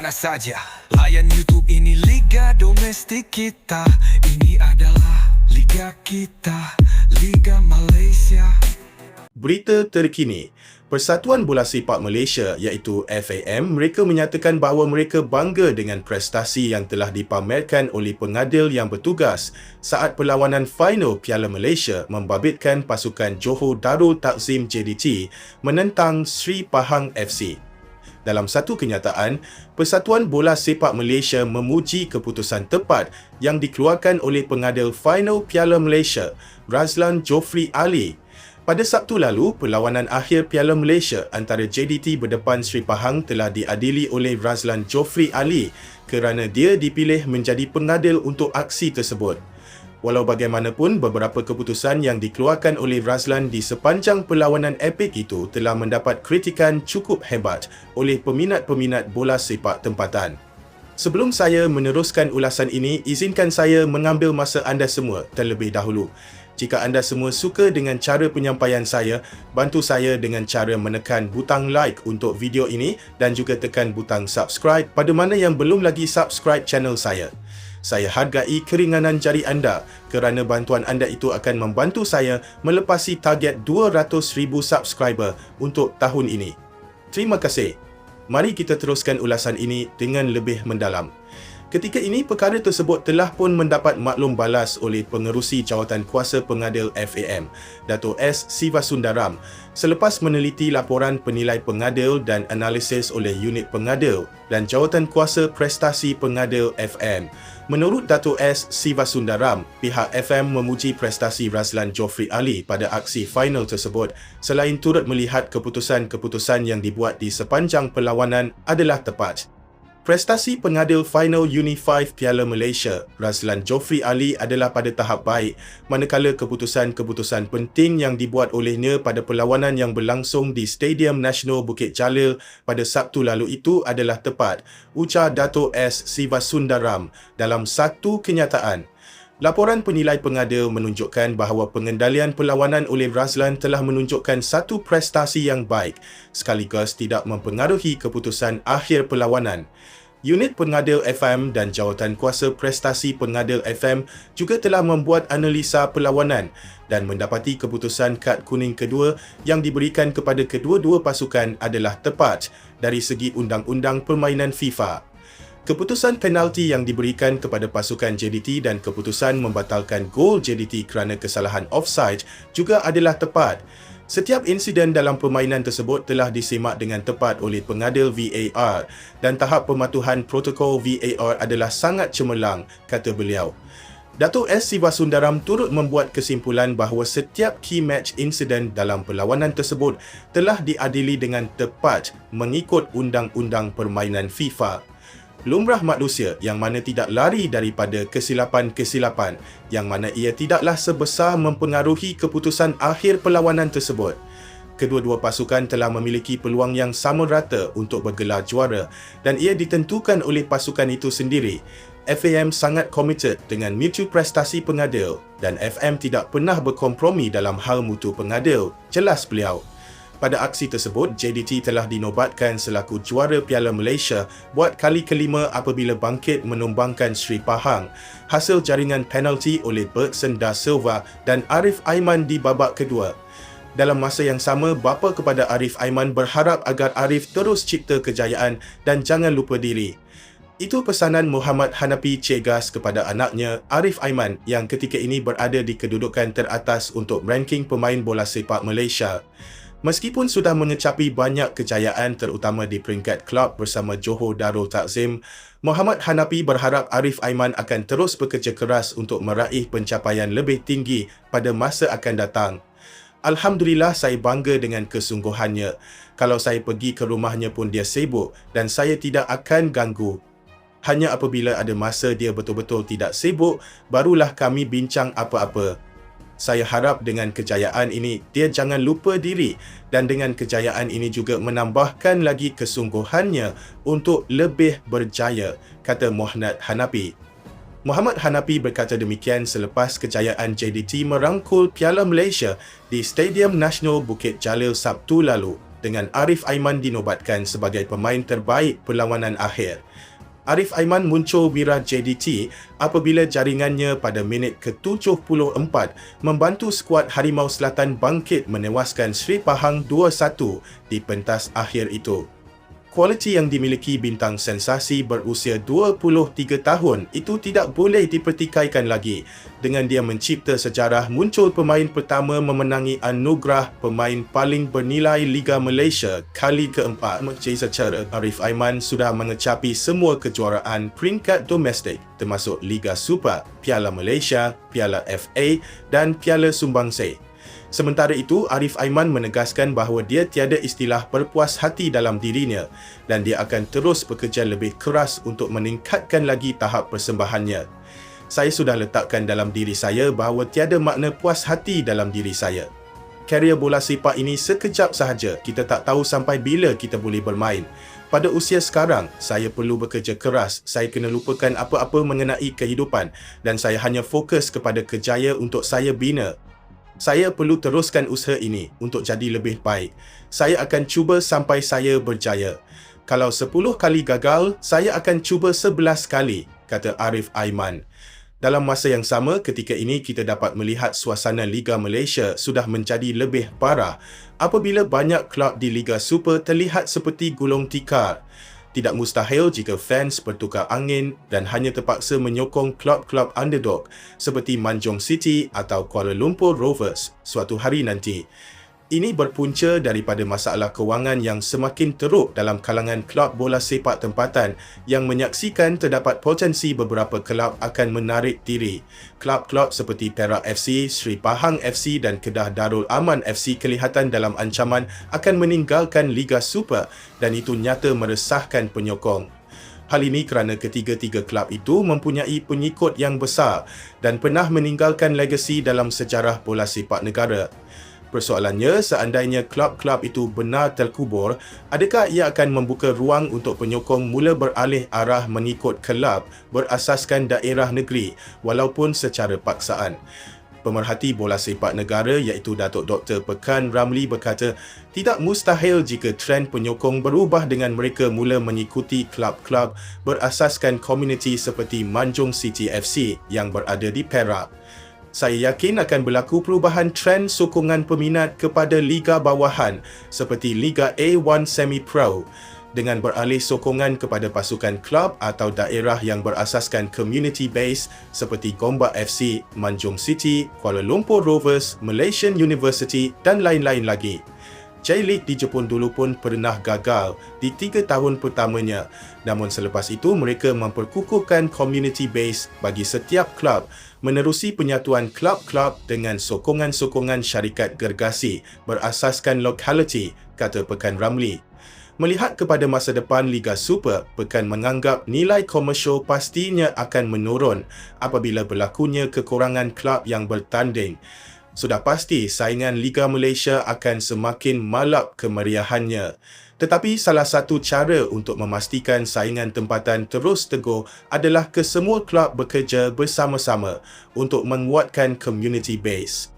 mana saja. Layan YouTube ini Liga Domestik kita. Ini adalah Liga kita. Liga Malaysia. Berita terkini, Persatuan Bola Sepak Malaysia iaitu FAM mereka menyatakan bahawa mereka bangga dengan prestasi yang telah dipamerkan oleh pengadil yang bertugas saat perlawanan final Piala Malaysia membabitkan pasukan Johor Darul Takzim JDT menentang Sri Pahang FC. Dalam satu kenyataan, Persatuan Bola Sepak Malaysia memuji keputusan tepat yang dikeluarkan oleh pengadil final Piala Malaysia, Razlan Jofri Ali pada Sabtu lalu, perlawanan akhir Piala Malaysia antara JDT berdepan Sri Pahang telah diadili oleh Razlan Jofri Ali kerana dia dipilih menjadi pengadil untuk aksi tersebut. Walau bagaimanapun, beberapa keputusan yang dikeluarkan oleh Razlan di sepanjang perlawanan epik itu telah mendapat kritikan cukup hebat oleh peminat-peminat bola sepak tempatan. Sebelum saya meneruskan ulasan ini, izinkan saya mengambil masa anda semua terlebih dahulu. Jika anda semua suka dengan cara penyampaian saya, bantu saya dengan cara menekan butang like untuk video ini dan juga tekan butang subscribe pada mana yang belum lagi subscribe channel saya. Saya hargai keringanan jari anda kerana bantuan anda itu akan membantu saya melepasi target 200,000 subscriber untuk tahun ini. Terima kasih. Mari kita teruskan ulasan ini dengan lebih mendalam. Ketika ini, perkara tersebut telah pun mendapat maklum balas oleh pengerusi jawatan kuasa pengadil FAM, Dato' S. Sivasundaram, selepas meneliti laporan penilai pengadil dan analisis oleh unit pengadil dan jawatan kuasa prestasi pengadil FM. Menurut Dato' S. Sivasundaram, pihak FM memuji prestasi Razlan Jofri Ali pada aksi final tersebut selain turut melihat keputusan-keputusan yang dibuat di sepanjang perlawanan adalah tepat. Prestasi pengadil final Uni 5 Piala Malaysia, Razlan Jofri Ali adalah pada tahap baik manakala keputusan-keputusan penting yang dibuat olehnya pada perlawanan yang berlangsung di Stadium Nasional Bukit Jalil pada Sabtu lalu itu adalah tepat, ucar Dato' S. Sivasundaram dalam satu kenyataan. Laporan penilai pengadil menunjukkan bahawa pengendalian perlawanan oleh Razlan telah menunjukkan satu prestasi yang baik sekaligus tidak mempengaruhi keputusan akhir perlawanan. Unit Pengadil FM dan Jawatan Kuasa Prestasi Pengadil FM juga telah membuat analisa perlawanan dan mendapati keputusan kad kuning kedua yang diberikan kepada kedua-dua pasukan adalah tepat dari segi undang-undang permainan FIFA. Keputusan penalti yang diberikan kepada pasukan JDT dan keputusan membatalkan gol JDT kerana kesalahan offside juga adalah tepat. Setiap insiden dalam permainan tersebut telah disemak dengan tepat oleh pengadil VAR dan tahap pematuhan protokol VAR adalah sangat cemerlang, kata beliau. Datuk S. Sivasundaram turut membuat kesimpulan bahawa setiap key match insiden dalam perlawanan tersebut telah diadili dengan tepat mengikut undang-undang permainan FIFA lumrah manusia yang mana tidak lari daripada kesilapan-kesilapan yang mana ia tidaklah sebesar mempengaruhi keputusan akhir perlawanan tersebut. Kedua-dua pasukan telah memiliki peluang yang sama rata untuk bergelar juara dan ia ditentukan oleh pasukan itu sendiri. FAM sangat komited dengan mutu prestasi pengadil dan FM tidak pernah berkompromi dalam hal mutu pengadil, jelas beliau. Pada aksi tersebut, JDT telah dinobatkan selaku juara Piala Malaysia buat kali kelima apabila bangkit menumbangkan Sri Pahang. Hasil jaringan penalti oleh Bergson Da Silva dan Arif Aiman di babak kedua. Dalam masa yang sama, bapa kepada Arif Aiman berharap agar Arif terus cipta kejayaan dan jangan lupa diri. Itu pesanan Muhammad Hanapi Cegas kepada anaknya Arif Aiman yang ketika ini berada di kedudukan teratas untuk ranking pemain bola sepak Malaysia. Meskipun sudah mengecapi banyak kejayaan terutama di peringkat klub bersama Johor Darul Takzim, Muhammad Hanapi berharap Arif Aiman akan terus bekerja keras untuk meraih pencapaian lebih tinggi pada masa akan datang. Alhamdulillah saya bangga dengan kesungguhannya. Kalau saya pergi ke rumahnya pun dia sibuk dan saya tidak akan ganggu. Hanya apabila ada masa dia betul-betul tidak sibuk, barulah kami bincang apa-apa saya harap dengan kejayaan ini dia jangan lupa diri dan dengan kejayaan ini juga menambahkan lagi kesungguhannya untuk lebih berjaya kata Muhammad Hanapi Muhammad Hanapi berkata demikian selepas kejayaan JDT merangkul Piala Malaysia di Stadium Nasional Bukit Jalil Sabtu lalu dengan Arif Aiman dinobatkan sebagai pemain terbaik perlawanan akhir. Arif Aiman muncul wira JDT apabila jaringannya pada minit ke-74 membantu skuad Harimau Selatan bangkit menewaskan Sri Pahang 2-1 di pentas akhir itu. Kualiti yang dimiliki bintang sensasi berusia 23 tahun itu tidak boleh dipertikaikan lagi dengan dia mencipta sejarah muncul pemain pertama memenangi anugerah pemain paling bernilai Liga Malaysia kali keempat. Menjadi secara Arif Aiman sudah mengecapi semua kejuaraan peringkat domestik termasuk Liga Super, Piala Malaysia, Piala FA dan Piala Sumbangsih. Sementara itu, Arif Aiman menegaskan bahawa dia tiada istilah berpuas hati dalam dirinya dan dia akan terus bekerja lebih keras untuk meningkatkan lagi tahap persembahannya. Saya sudah letakkan dalam diri saya bahawa tiada makna puas hati dalam diri saya. Karier bola sepak ini sekejap sahaja. Kita tak tahu sampai bila kita boleh bermain. Pada usia sekarang, saya perlu bekerja keras. Saya kena lupakan apa-apa mengenai kehidupan dan saya hanya fokus kepada kejaya untuk saya bina saya perlu teruskan usaha ini untuk jadi lebih baik. Saya akan cuba sampai saya berjaya. Kalau 10 kali gagal, saya akan cuba 11 kali, kata Arif Aiman. Dalam masa yang sama, ketika ini kita dapat melihat suasana Liga Malaysia sudah menjadi lebih parah apabila banyak kelab di Liga Super terlihat seperti gulung tikar. Tidak mustahil jika fans bertukar angin dan hanya terpaksa menyokong klub-klub underdog seperti Manjung City atau Kuala Lumpur Rovers suatu hari nanti. Ini berpunca daripada masalah kewangan yang semakin teruk dalam kalangan kelab bola sepak tempatan yang menyaksikan terdapat potensi beberapa kelab akan menarik diri. Kelab-kelab seperti Perak FC, Sri Pahang FC dan Kedah Darul Aman FC kelihatan dalam ancaman akan meninggalkan Liga Super dan itu nyata meresahkan penyokong. Hal ini kerana ketiga-tiga kelab itu mempunyai pengikut yang besar dan pernah meninggalkan legasi dalam sejarah bola sepak negara. Persoalannya, seandainya klub-klub itu benar terkubur, adakah ia akan membuka ruang untuk penyokong mula beralih arah mengikut kelab berasaskan daerah negeri walaupun secara paksaan? Pemerhati bola sepak negara iaitu Datuk Dr. Pekan Ramli berkata, tidak mustahil jika trend penyokong berubah dengan mereka mula mengikuti klub-klub berasaskan komuniti seperti Manjung City FC yang berada di Perak. Saya yakin akan berlaku perubahan trend sokongan peminat kepada liga bawahan seperti Liga A1 Semi Pro dengan beralih sokongan kepada pasukan klub atau daerah yang berasaskan community base seperti Gombak FC, Manjung City, Kuala Lumpur Rovers, Malaysian University dan lain-lain lagi. J-League di Jepun dulu pun pernah gagal di tiga tahun pertamanya. Namun selepas itu mereka memperkukuhkan community base bagi setiap klub menerusi penyatuan klub-klub dengan sokongan-sokongan syarikat gergasi berasaskan lokaliti, kata Pekan Ramli. Melihat kepada masa depan Liga Super, Pekan menganggap nilai komersial pastinya akan menurun apabila berlakunya kekurangan klub yang bertanding. Sudah pasti saingan Liga Malaysia akan semakin malap kemeriahannya. Tetapi salah satu cara untuk memastikan saingan tempatan terus teguh adalah kesemua klub bekerja bersama-sama untuk menguatkan community base.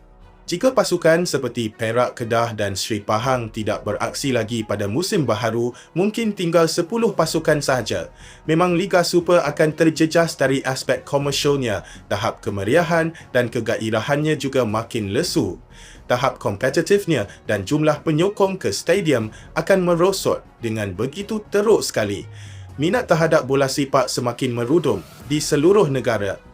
Jika pasukan seperti Perak, Kedah dan Sri Pahang tidak beraksi lagi pada musim baharu, mungkin tinggal 10 pasukan sahaja. Memang Liga Super akan terjejas dari aspek komersialnya, tahap kemeriahan dan kegairahannya juga makin lesu. Tahap kompetitifnya dan jumlah penyokong ke stadium akan merosot dengan begitu teruk sekali. Minat terhadap bola sepak semakin merudum di seluruh negara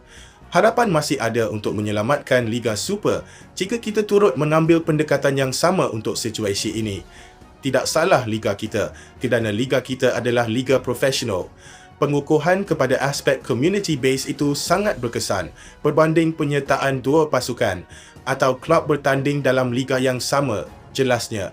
Harapan masih ada untuk menyelamatkan Liga Super jika kita turut mengambil pendekatan yang sama untuk situasi ini. Tidak salah liga kita kerana liga kita adalah liga profesional. Pengukuhan kepada aspek community base itu sangat berkesan berbanding penyertaan dua pasukan atau klub bertanding dalam liga yang sama, jelasnya.